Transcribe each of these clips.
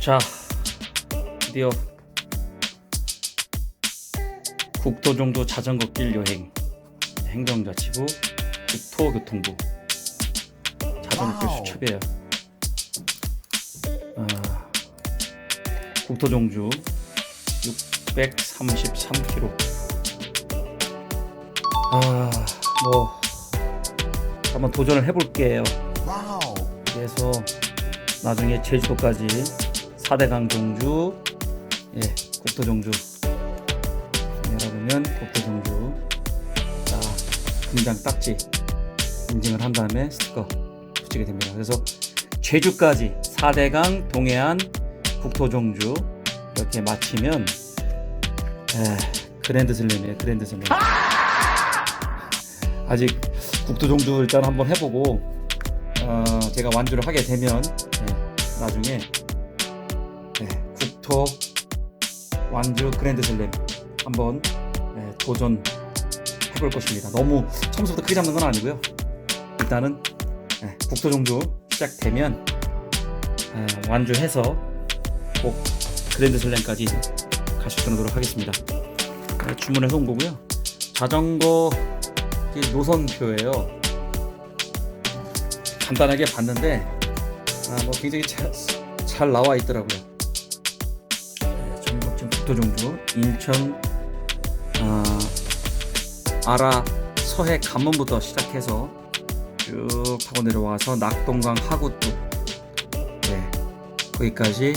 자, 드디어 국토정도 자전거길 여행 행정자치부 국토교통부 자전거길. 수첩이에요. 아, 국토종주 633km. 아, 뭐 한번 도전을 해볼게요. 그래서 나중에 제주도까지 4대강 종주. 예 국토 종주. 여러분은 국토 종주. 자 금장 딱지 인증을 한 다음에 스티커 붙이게 됩니다. 그래서 제주까지 4대강 동해안 국토 종주 이렇게 마치면 에, 그랜드 슬램이에요 그랜드 슬램. 아직 국토 종주 일단 한번 해보고 어, 제가 완주를 하게 되면 예, 나중에 예, 국토 완주 그랜드 슬램 한번 예, 도전 해볼 것입니다. 너무 처음부터 크게 잡는 건 아니고요. 일단은 예, 국토 종주 시작되면 예, 완주해서 꼭 그랜드 슬램까지 갈수 있도록 하겠습니다. 예, 주문해서 온 거고요. 자전거 이 노선표예요. 간단하게 봤는데 아, 뭐 굉장히 잘, 잘 나와 있더라고요. 지금 국토종주 인천 아, 아라 서해 관문부터 시작해서 쭉 타고 내려와서 낙동강 하구 쪽 네, 거기까지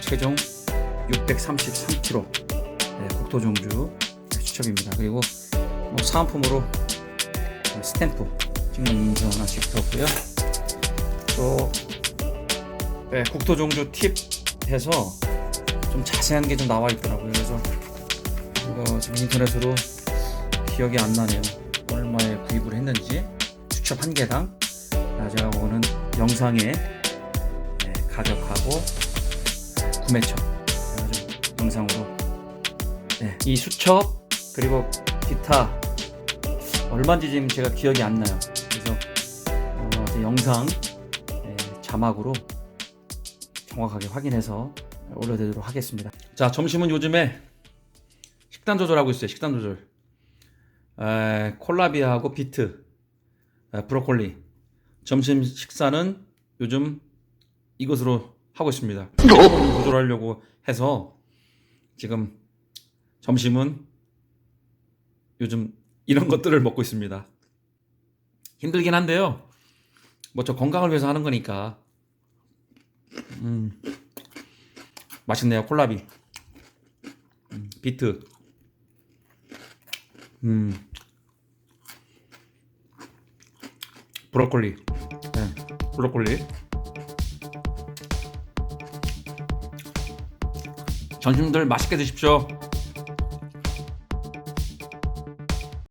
최종 633km 네, 국토 종주 네, 추첨입니다. 그리고 뭐 사은품으로 네, 스탬프 찍는 인증 하나씩 들었고요. 또 네, 국토 종주 팁 해서 좀 자세한 게 좀 나와 있더라고요. 그래서 이거 지금 인터넷으로 기억이 안 나네요. 얼마에 구입을 했는지 수첩 한 개당 아, 제가 보는 영상에 네, 가격하고 구매처 영상으로 네, 이 수첩 그리고 기타 얼마인지 지금 제가 기억이 안 나요. 그래서 어, 영상 네, 자막으로 정확하게 확인해서 올려드리도록 하겠습니다. 자, 점심은 요즘에 식단 조절하고 있어요. 식단 조절. 에, 콜라비하고 비트, 에, 브로콜리. 점심 식사는 요즘 이것으로 하고 있습니다. 조절하려고 해서 지금 점심은 요즘 이런 것들을 먹고 있습니다. 힘들긴 한데요. 뭐 저 건강을 위해서 하는 거니까. 음. 맛있네요. 콜라비. 음, 비트. 음. 브로콜리. 네, 브로콜리. 점심들 맛있게 드십시오.